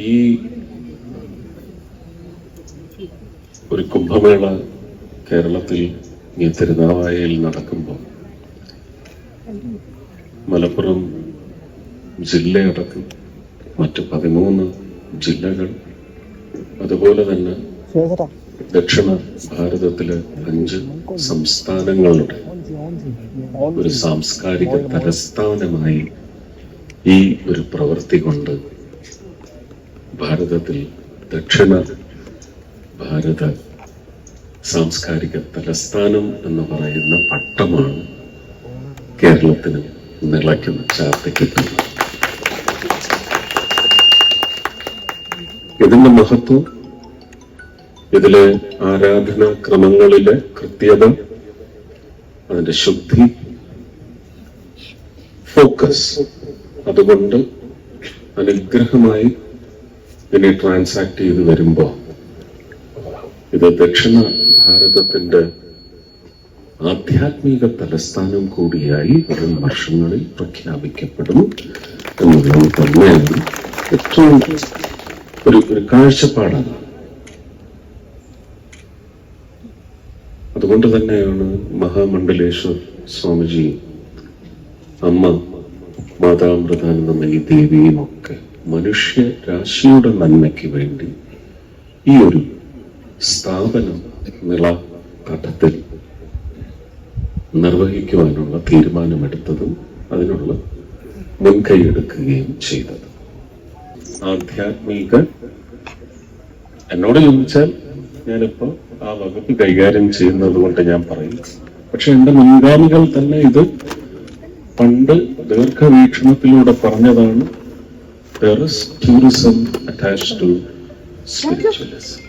ഈ ഒരു കുംഭമേള കേരളത്തിൽ ഈ തിരുനാവായയിൽ നടക്കുമ്പോൾ മലപ്പുറം ജില്ലയടക്കം മറ്റ് പതിമൂന്ന് ജില്ലകൾ അതുപോലെ തന്നെ ദക്ഷിണ ഭാരതത്തിലെ അഞ്ച് സംസ്ഥാനങ്ങളുടെ ഒരു സാംസ്കാരിക തലസ്ഥാനമായി ഈ ഒരു പ്രവൃത്തി കൊണ്ട് ഭാരതത്തിൽ ദക്ഷിണ ഭാരത സാംസ്കാരിക തലസ്ഥാനം എന്ന് പറയുന്ന പട്ടമാണ് കേരളത്തിന് നിളയ്ക്കുന്ന ചാർത്തി കിട്ടുന്നത് ഇതിന്റെ മഹത്വം ഇതിലെ ആരാധനാ ക്രമങ്ങളിലെ കൃത്യത അതിന്റെ ശുദ്ധി ഫോക്കസ്. അതുകൊണ്ട് അനുഗ്രഹമായി ഇതിനെ ട്രാൻസാക്ട് ചെയ്ത് വരുമ്പോൾ ഇത് ദക്ഷിണ ഭാരതത്തിന്റെ ആധ്യാത്മിക തലസ്ഥാനം കൂടിയായി വരും വർഷങ്ങളിൽ പ്രഖ്യാപിക്കപ്പെടും എന്നുള്ളത് തന്നെയാണ് ഏറ്റവും ഒരു ഒരു കാഴ്ചപ്പാടാണ്. അതുകൊണ്ട് തന്നെയാണ് മഹാമണ്ഡലേശ്വർ സ്വാമിജി അമ്മ മാതാമൃതാനന്ദമയി ദേവിയും ഒക്കെ മനുഷ്യ രാശിയുടെ നന്മയ്ക്ക് വേണ്ടി ഈ ഒരു സ്ഥാപനം നിള ഘട്ടത്തിൽ നിർവഹിക്കുവാനുള്ള തീരുമാനമെടുത്തതും അതിനുള്ള മുൻകൈ എടുക്കുകയും ചെയ്തത്. ആധ്യാത്മിക എന്നോട് ചോദിച്ചാൽ ഞാനിപ്പോ ആ വകുപ്പ് കൈകാര്യം ചെയ്യുന്നത് കൊണ്ട് ഞാൻ പറയും. പക്ഷെ എന്റെ മുൻഗാമികൾ തന്നെ ഇത് പണ്ട് ദീർഘവീക്ഷണത്തിലൂടെ പറഞ്ഞതാണ്. There is tourism attached to spiritualism.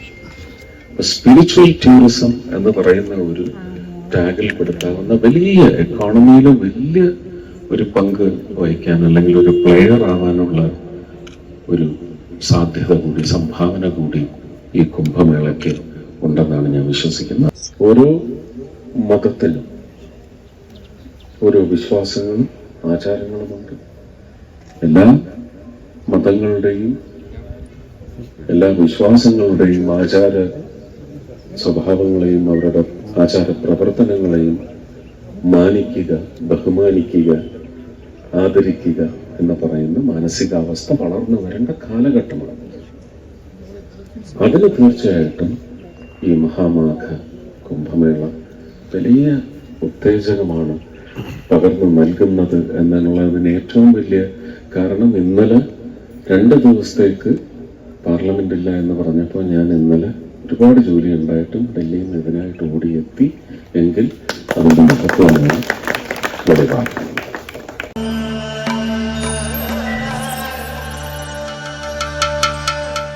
Spiritual tourism എന്ന് പറയുന്ന ഒരു ടാഗിൽ പെടുത്താവുന്ന വലിയ എക്കോണമിയിൽ വലിയ ഒരു പങ്ക് വഹിക്കാൻ അല്ലെങ്കിൽ ഒരു പ്ലെയർ ആവാനുള്ള ഒരു സാധ്യത കൂടി സംഭാവന കൂടി ഈ കുംഭമേളയ്ക്ക് ഉണ്ടെന്നാണ് ഞാൻ വിശ്വസിക്കുന്നത് ഓരോ മതത്തിലും ഓരോ വിശ്വാസങ്ങളും ആചാരങ്ങളുമുണ്ട് എല്ലാ മതങ്ങളുടെയും എല്ലാ വിശ്വാസങ്ങളുടെയും ആചാര സ്വഭാവങ്ങളെയും അവരുടെ ആചാര പ്രവർത്തനങ്ങളെയും മാനിക്കുക ബഹുമാനിക്കുക ആദരിക്കുക എന്ന് പറയുന്ന മാനസികാവസ്ഥ വളർന്നു വരേണ്ട കാലഘട്ടമാണ്. അതിന് തീർച്ചയായിട്ടും ഈ മഹാമാഘ കുംഭമേള വലിയ ഉത്തേജകമാണ് പകർന്നു നൽകുന്നത് എന്നുള്ളതിന് ഏറ്റവും വലിയ കാരണം ഇന്നലെ രണ്ട് ദിവസത്തേക്ക് പാർലമെന്റ് ഇല്ല എന്ന് പറഞ്ഞപ്പോൾ ഞാൻ ഇന്നലെ ഒരുപാട് ജോലി ഉണ്ടായിട്ടും ഡൽഹിയിൽ നിന്ന് ഇതിനായിട്ട് ഓടിയെത്തി എങ്കിൽ അതിന്റെ മഹത്വമാണ്. വെളിവാക്കുന്നത്